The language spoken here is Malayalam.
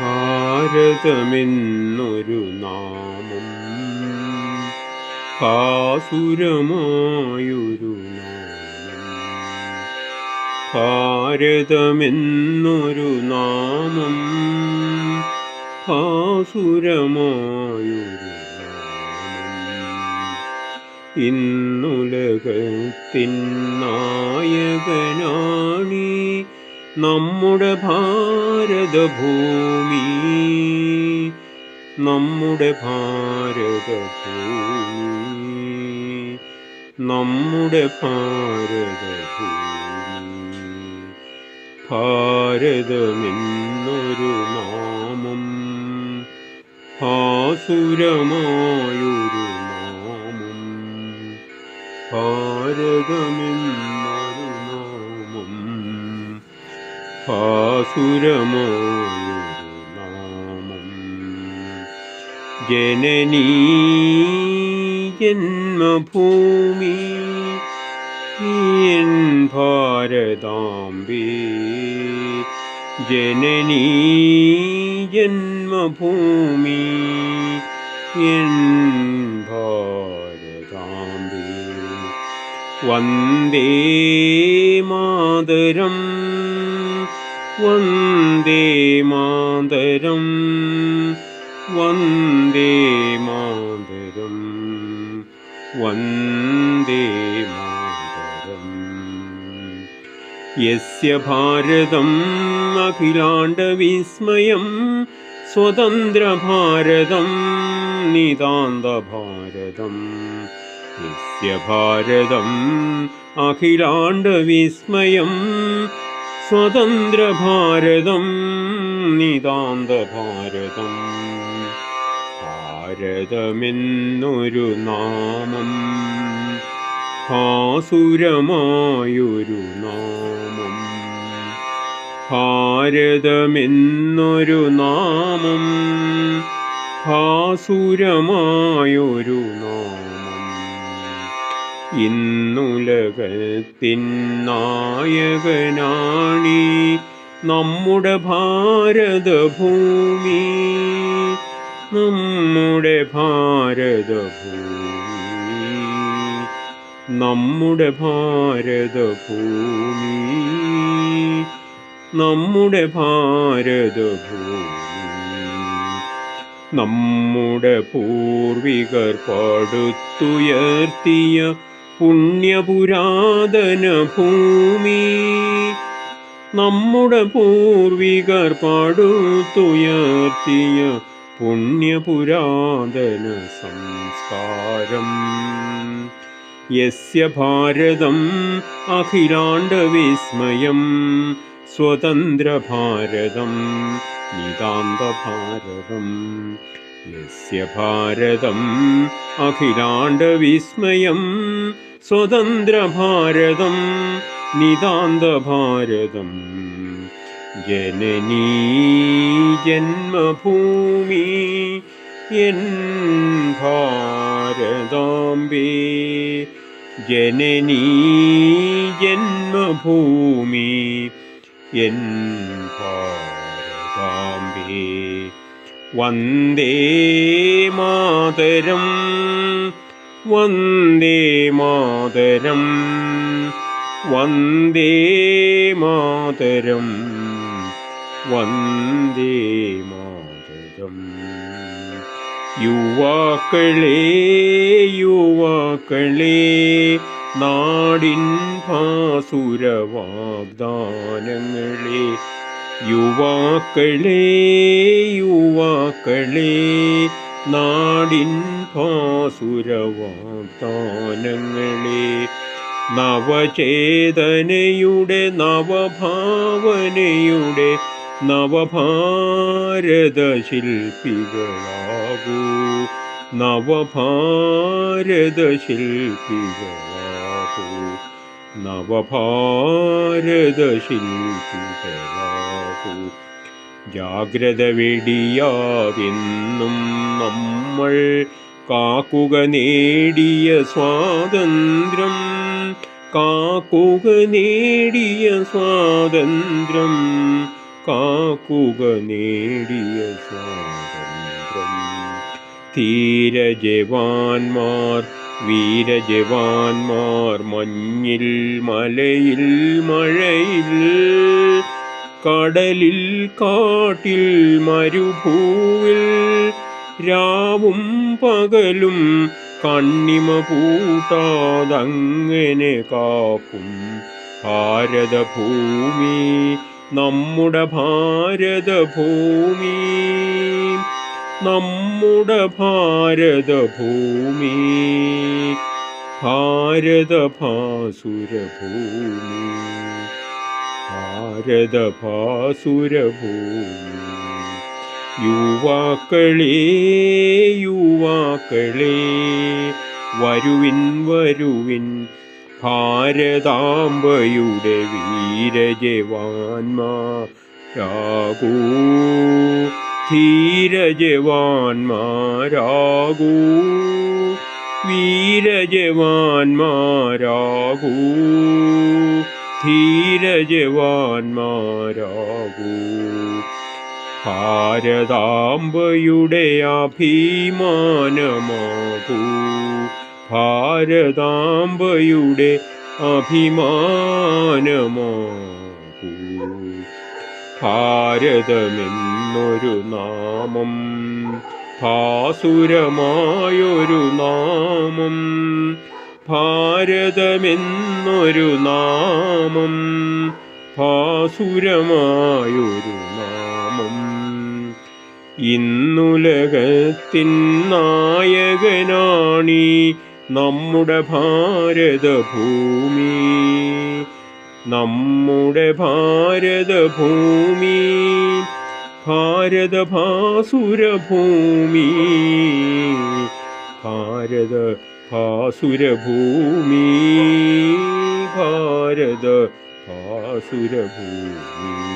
ഭാരതമെന്നൊരു നാമം കാസുരമായൊരു നാമം. ഭാരതമെന്നൊരു നാമം കാസുരമായൊരു ഇന്നുലകത്തിൻ നായകനാണീ നമ്മുടെ ഭാരതഭൂമി നമ്മുടെ ഭാരതഭൂമി നമ്മുടെ ഭാരതഭൂമി. ഭാരതമെന്നൊരു നാമം ഭാസുരമായൊരു നാമം. ഭാരതമെന്നൊരു ഭാസുരമായൊരു നാമം ജനനീ ജന്മഭൂമി എൻ ഭാരതാംബേ. ജനനീ ജന്മഭൂമി എൻ ഭാരതാംബേ. വന്ദേ മാതരം. വന്ദേ മാതരം. വന്ദേ മാതരം. വന്ദേ മാതരം. യസ്യ ഭാരതം അഖിലാണ്ടവിസ്മയം സ്വതന്ത്രഭാരതം നിതാന്തഭാരതം യസ്യ ഭാരതം അഖിലാണ്ടവിസ്മയം സ്വതന്ത്രഭാരതം നിതാന്തഭാരതം. ഭാരതമെന്നൊരു നാമം ഭാസുരമായൊരു നാമം. ഭാരതമെന്നൊരു നാമം ഭാസുരമായൊരു നാമം ഇന്നുലകത്തിൻ നമ്മുടെ ഭാരതഭൂമി. നമ്മുടെ ഭാരതഭൂമി. നമ്മുടെ ഭാരതഭൂമി. നമ്മുടെ ഭാരതഭൂമി. നമ്മുടെ പൂർവികർ പടുത്തുയർത്തിയ പുണ്യപുരാതന ഭൂമി നമ്മുടെ പൂർവികർ പാടുത്തുയർത്തിയ പുണ്യപുരാതന സംസ്കാരം. യസ്യ ഭാരതം അഖിലാണ്ടവിസ്മയം സ്വതന്ത്രഭാരതം നിതാന്തഭാരതം യസ്യ ഭാരതം അഖിലാണ്ടവിസ്മയം സ്വതന്ത്രഭാരതം നിതാന്തഭാരതം. ജനനീ ജന്മഭൂമി എൻ ഭാരതാംബേ. ജനനീ ജന്മഭൂമി എൻ ഭാരതാംബേ. വന്ദേ മാതരം വന്ദേ മാതരം വന്ദേ മാതരം വന്ദേ മാതരം. യുവാക്കളേ യുവാക്കളേ നാടിൻ ഭാസുരവാഗ്ദാനങ്ങളെ യുവാക്കളേ യുവാക്കളേ നാടിൻ ഭാസുരവാഗ്ദാനങ്ങളെ നവചേതനയുടെ നവഭാവനയുടെ നവഭാരത ശില്പികളാകൂ നവഭാരത ശില്പികളാകൂ നവഭാരത ശില്പികളാകൂ ജാഗ്രത വെടിയാതെന്നും നമ്മൾ കാക്കുക നേടിയ സ്വാതന്ത്ര്യം കാക്കുക നേടിയ സ്വാതന്ത്ര്യം കാക്കുക നേടിയ സ്വാതന്ത്ര്യം. ധീരജവാന്മാർ വീരജവാന്മാർ മഞ്ഞിൽ മലയിൽ മഴയിൽ കടലിൽ കാട്ടിൽ മരുഭൂവിൽ രാവും പകലും കണ്ണിമ പൂട്ടാതങ്ങനെ കാക്കും. ഭാരതഭൂമി നമ്മുടെ ഭാരതഭൂമി. നമ്മുടെ ഭാരതഭൂമി ഭാരതഭാസുരഭൂമി ഭാരതഭാസുരഭൂമി. യുവാക്കളേ യുവാക്കളേ വരുവിൻ വരുവിൻ ഭാരതാംബയുടെ വീരജവാന്മാരാകൂ. ധീരജവാന്മാരാകൂ. വീരജവാന്മാരാകൂ. ധീരജവാന്മാരാകൂ. ഭാരതാംബയുടെ അഭിമാനമാകൂ. ഭാരതാംബയുടെ അഭിമാനമാകൂ. ഭാരതമെന്നൊരു നാമം ഭാസുരമായൊരു നാമം ഭാരതമെന്നൊരു നാമം ഭാസുരമായൊരു നാമം. ഇന്നുലകത്തിൻ നായകനാണീ നമ്മുടെ ഭാരതഭൂമി. നമ്മുടെ ഭാരതഭൂമി ഭാരതഭാസുരഭൂമി ഭാരത ഭാസുരഭൂമി ഭാരത ഭാസുരഭൂമി